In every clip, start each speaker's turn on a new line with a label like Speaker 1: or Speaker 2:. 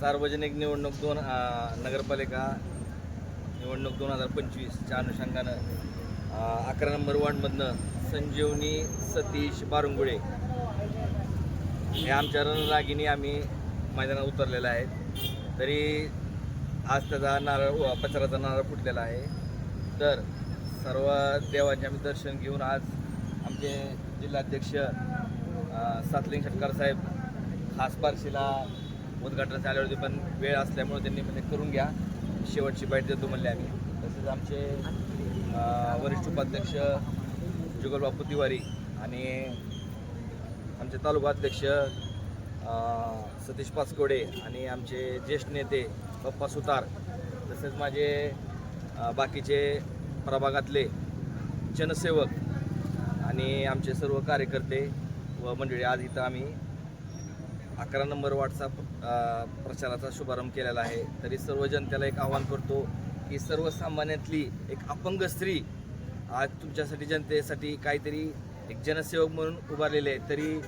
Speaker 1: सार्वजनिक निवडणूक दोन नगरपालिका निवडणूक दोन हजार पंचवीसच्या अनुषंगानं अकरा नंबर वॉर्डमधनं संजीवनी सतीश बारुंगुळे हे आमच्या रणरागिनी आम्ही मैदानात उतरलेलं आहे तरी आज त्याचा नारळ व पचराचा नारळ फुटलेला आहे. तर सर्व देवाचे आम्ही दर्शन घेऊन आज आमचे जिल्हाध्यक्ष सातलिंग शेटकर साहेब खास बारशीला उद्घाटनाचे आले होते पण वेळ असल्यामुळे त्यांनी म्हणजे करून घ्या. शेवटची बाईट देतो म्हणले आम्ही. तसेच आमचे वरिष्ठ उपाध्यक्ष जुगलबापू तिवारी आणि आमचे तालुका अध्यक्ष सतीश पाचकोडे आणि आमचे ज्येष्ठ नेते पप्पा सुतार तसेच माझे बाकीचे प्रभागातले जनसेवक आणि आमचे सर्व कार्यकर्ते व मंडळी आज इथं आम्ही अकरा नंबर वार्डचा प्रचाराचा शुभारंभ केलेला आहे. तरी सर्व जनतेला एक आवाहन करतो की सर्वसामान्यातली एक अपंग स्त्री आज तुमच्यासाठी जनतेसाठी काहीतरी एक जनसेवक म्हणून उभारलेले आहे. तरी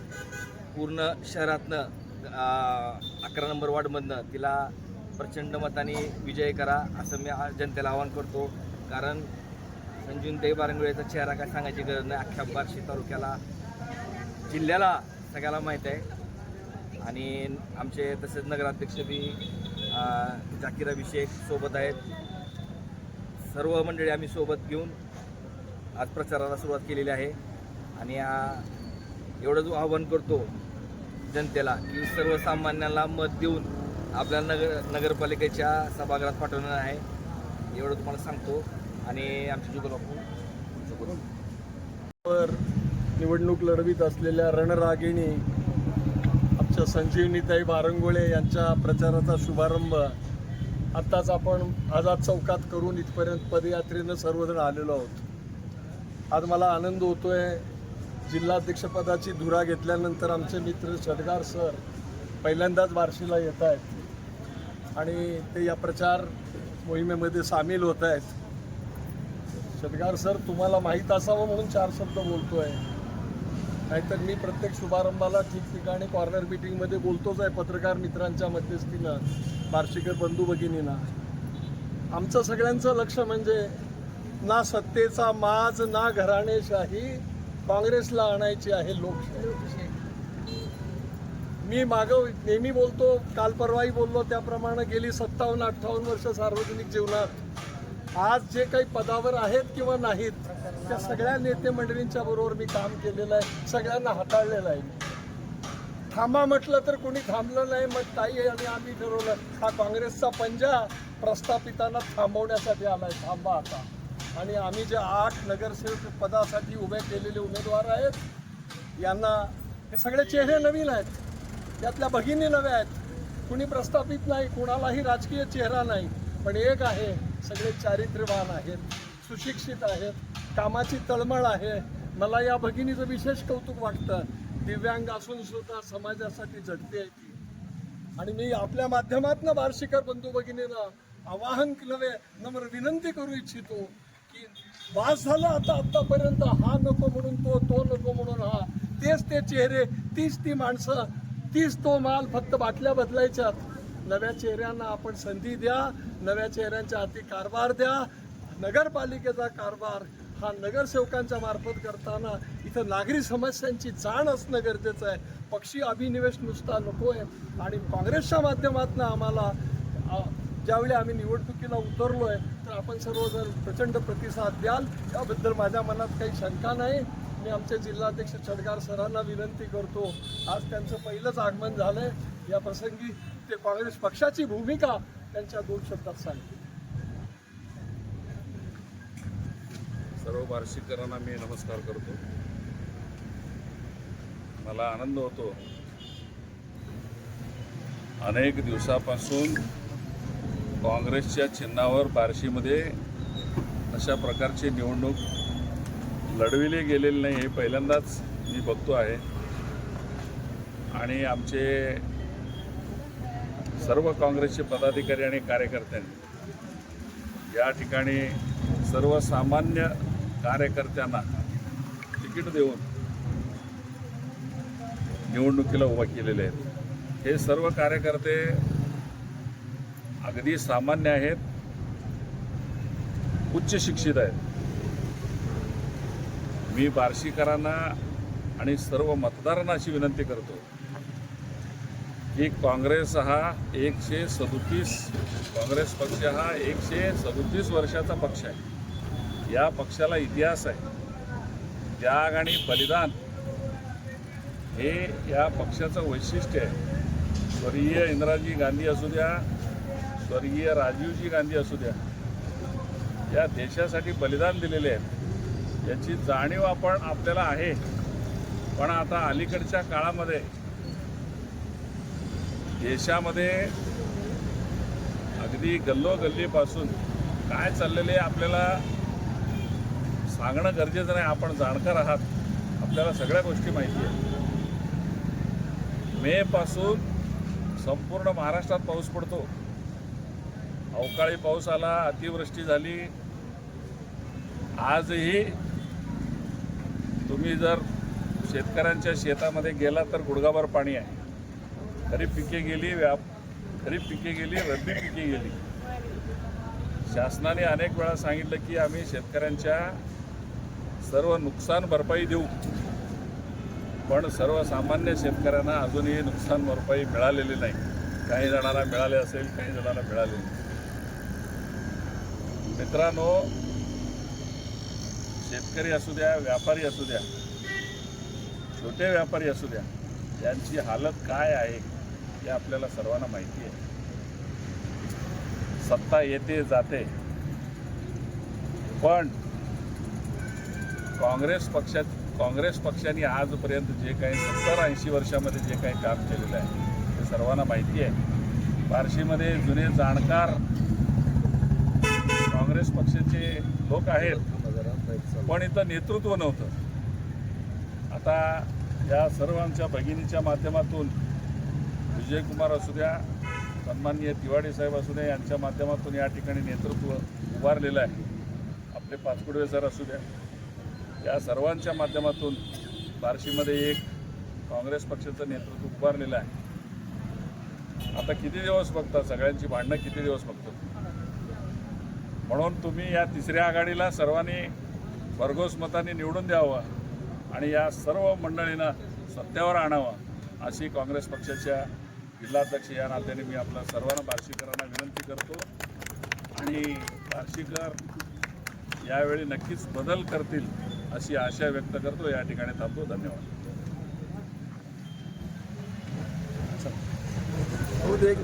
Speaker 1: पूर्ण शहरातनं अकरा नंबर वार्डमधनं तिला प्रचंड मताने विजय करा असं मी जनतेला आवाहन करतो. कारण संजूनताई बारंगुळेचा चेहरा काय सांगायची गरज नाही. अख्ख्या बार्शी तालुक्याला जिल्ह्याला सगळ्याला माहीत आहे. आणि आमचे तसेच नगराध्यक्ष बी जाकीर अभिषेक सोबत आहेत. सर्व मंडळी आम्ही सोबत घेऊन आज प्रचाराला सुरुवात केलेली आहे. आणि एवढंच आवाहन करतो जनतेला की सर्वसामान्यांना मत देऊन आपल्या नगर नगरपालिकेच्या सभागृहात पाठवणार आहे. एवढं तुम्हाला सांगतो. आणि आमचे जुगल बापू
Speaker 2: वर निवडणूक लढवीत असलेल्या रणरागिणी आमच्या संजीवनीताई बारंगोळे यांच्या प्रचाराचा शुभारंभ. आत्ताच आपण आझाद चौकात करून इथपर्यंत पदयात्रेनं सर्वजण आलेलो आहोत. आज मला आनंद होतोय. जिल्हाध्यक्षपदाची धुरा घेतल्यानंतर आमचे मित्र शडगार सर पहिल्यांदाच बार्शीला येत आहेत. आणि ते या प्रचार मोहिमेमध्ये सामील होत आहेत. षडगार सर तुम्हाला माहीत असावं म्हणून चार शब्द बोलतो आहे नाहीतर मी प्रत्येक शुभारंभाला ठिकठिकाणी कॉर्नर मिटिंगमध्ये बोलतोच आहे पत्रकार मित्रांच्या मध्यस्थीनं बार्शीकर बंधू भगिनींना. आमचं सगळ्यांचं लक्ष म्हणजे ना सत्तेचा माज ना घराणेशाही काँग्रेसला आणायची आहे लोकशाही. मी मागं नेहमी बोलतो काल परवाही बोललो त्याप्रमाणे गेली सत्तावन्न अठ्ठावन्न वर्ष सार्वजनिक जीवनात. आज जे काही पदावर आहेत किंवा नाहीत त्या सगळ्या नेते मंडळींच्या बरोबर मी काम केलेलं आहे. सगळ्यांना हाताळलेलं आहे. मी थांबा म्हटलं तर कोणी थांबलं नाही मग ताई आणि आम्ही ठरवलं हा काँग्रेसचा पंजा प्रस्थापितांना थांबवण्यासाठी आला आहे थांबा आता. आणि आम्ही जे आठ नगरसेवक पदासाठी उभे केलेले उमेदवार आहेत यांना हे सगळे चेहरे नवीन आहेत. त्यातल्या भगिनी नव्या आहेत. कुणी प्रस्थापित नाही कुणालाही राजकीय चेहरा नाही पण एक आहे सगळे चारित्र्यवान आहेत सुशिक्षित आहेत. कामाची तळमळ आहे. मला या भगिनीचं विशेष कौतुक वाटतं. दिव्यांग असून सुद्धा समाजासाठी झटते आहे ती. आणि मी आपल्या माध्यमातून बार्शीकर बंधू भगिनींना आवाहन नव्हे नम्र विनंती करू इच्छितो की वास झाला आता आतापर्यंत हा नको म्हणून तो तो नको म्हणून हा. तेच ते चेहरे तीच ती माणसं तीच तो माल फक्त बाटल्या बदलायच्यात. नव्या चेहऱ्यांना आपण संधी द्या नव्या चेहऱ्यांच्या हाती कारभार द्या. नगरपालिकेचा कारभार हा नगरसेवकांच्या मार्फत करताना इथं नागरी समस्यांची जाण असणं गरजेचं आहे. पक्षी अभिनिवेश नुसता नको आहे आणि काँग्रेसच्या माध्यमातून आम्हाला ज्यावेळी आम्ही निवडणुकीला उतरलो आहे तर आपण सर्वजण प्रचंड प्रतिसाद द्याल याबद्दल माझ्या मनात काही शंका नाही. मी आमचे जिल्हाध्यक्ष चडगार सरांना विनंती करतो. आज त्यांचं पहिलंच आगमन झालं आहे या प्रसंगी ते काँग्रेस पक्षाची भूमिका त्यांच्या दोन शब्दात सांगतील.
Speaker 3: सर्व बार्शीकरांना मी नमस्कार करतो. मला आनंद होतो. अनेक दिवसापासून काँग्रेसच्या चिन्हावर बार्शीमध्ये अशा प्रकारची निवडणूक लढविली गेलेली नाही हे पहिल्यांदाच मी बघतो आहे. आणि आमचे सर्व काँग्रेसचे पदाधिकारी आणि कार्यकर्त्यांनी या ठिकाणी सर्वसामान्य कार्यकर्त्यांना तिकीट देऊन निवडणुकीला उभा केलेले आहेत. हे सर्व कार्यकर्ते अगदी सामान्य आहेत. उच्च शिक्षित आहेत. मी बार्शीकरांना आणि सर्व मतदारांना अशी विनंती करतो की काँग्रेस हा एकशे सदोतीस काँग्रेस पक्ष हा एकशे सदोतीस वर्षाचा पक्ष आहे. या पक्षाला इतिहास आहे. त्याग आणि बलिदान हे या पक्षाचं वैशिष्ट्य आहे. स्वर्गीय इंदिराजी गांधी असू द्या स्वर्गीय राजीवजी गांधी असू द्या या देशासाठी बलिदान दिलेले आहेत. याची जाणीव आपण आपल्याला आहे. पण आता अलीकडच्या काळामध्ये देशामध्ये अगदी गल्लोगल्लीपासून काय चाललेले आपल्याला सांगणं गरजेचं नाही. आपण जाणकार आहात. आपल्याला सगळ्या गोष्टी माहिती आहेत. मे पासून संपूर्ण महाराष्ट्रात पाऊस पडतो. अवकाळी पाऊस आला अतिवृष्टी झाली. आजही तुम्ही जर शेतकऱ्यांच्या शेतामध्ये गेला तर गुडगाभर पाणी आहे. खरीप पिके गेली व्याप खरीप पिके गेली रब्बी पिके गेली. शासनाने अनेक वेळा सांगितलं की आम्ही शेतकऱ्यांच्या सर्व नुकसान भरपाई देऊ. पण सर्वसामान्य शेतकऱ्यांना अजूनही नुकसान भरपाई मिळालेली नाही. काही जणांना मिळाले असेल काही जणांना मिळाले नाही. मित्रांनो शेतकरी असू द्या व्यापारी असू द्या छोटे व्यापारी असू द्या यांची हालत काय आहे हे आपल्याला सर्वांना माहिती आहे. सत्ता येते जाते. पण काँग्रेस पक्षात काँग्रेस पक्षाने आजपर्यंत जे काही सत्तर ऐंशी वर्षामध्ये जे काही काम केलेलं आहे ते सर्वांना माहिती आहे. बार्शीमध्ये जुने जाणकार काँग्रेस पक्षाचे लोक आहेत पण इथं नेतृत्व नव्हतं. आता या सर्वांच्या भगिनीच्या माध्यमातून विजयकुमार असू द्या सन्माननीय तिवाडी साहेब असू द्या यांच्या माध्यमातून या ठिकाणी नेतृत्व उभारलेलं आहे. आपले पाचपुडवे सर असू द्या. या सर्वांच्या माध्यमातून बार्शीमध्ये एक काँग्रेस पक्षाचं नेतृत्व उभारलेलं आहे. आता किती दिवस बघता सगळ्यांची भांडणं किती दिवस बघतो? म्हणून तुम्ही या तिसऱ्या आघाडीला सर्वांनी भरघोस मताने निवडून द्यावं आणि या सर्व मंडळींना सत्यावर आणावं अशी काँग्रेस पक्षाच्या जिल्हाध्यक्ष या नात्याने मी आपल्या सर्वांना बार्शीकरांना विनंती करतो. आणि बार्शीकर यावेळी नक्कीच बदल करतील. अशी आशा व्यक्त करतो. या ठिकाणी थांबतो. धन्यवाद.
Speaker 2: एकदम